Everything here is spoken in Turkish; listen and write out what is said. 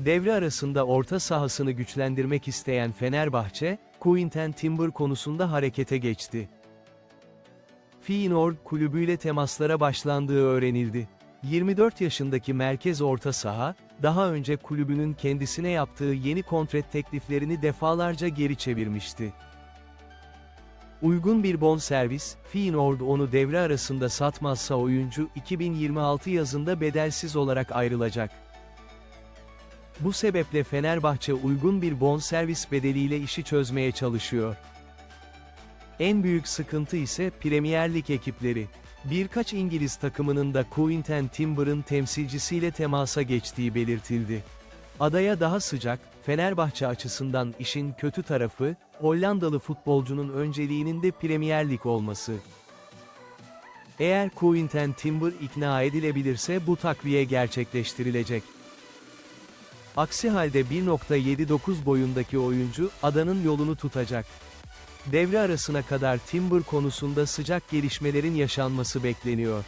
Devre arasında orta sahasını güçlendirmek isteyen Fenerbahçe, Quinten Timber konusunda harekete geçti. Feyenoord kulübüyle temaslara başlandığı öğrenildi. 24 yaşındaki merkez orta saha, daha önce kulübünün kendisine yaptığı yeni kontrat tekliflerini defalarca geri çevirmişti. Uygun bir bonservis, Feyenoord onu devre arasında satmazsa oyuncu 2026 yazında bedelsiz olarak ayrılacak. Bu sebeple Fenerbahçe uygun bir bonservis bedeliyle işi çözmeye çalışıyor. En büyük sıkıntı ise Premier Lig ekipleri. Birkaç İngiliz takımının da Quinten Timber'ın temsilcisiyle temasa geçtiği belirtildi. Adaya daha sıcak, Fenerbahçe açısından işin kötü tarafı, Hollandalı futbolcunun önceliğinin de Premier Lig olması. Eğer Quinten Timber ikna edilebilirse bu takviye gerçekleştirilecek. Aksi halde 1.79 boyundaki oyuncu, adanın yolunu tutacak. Devre arasına kadar Timber konusunda sıcak gelişmelerin yaşanması bekleniyor.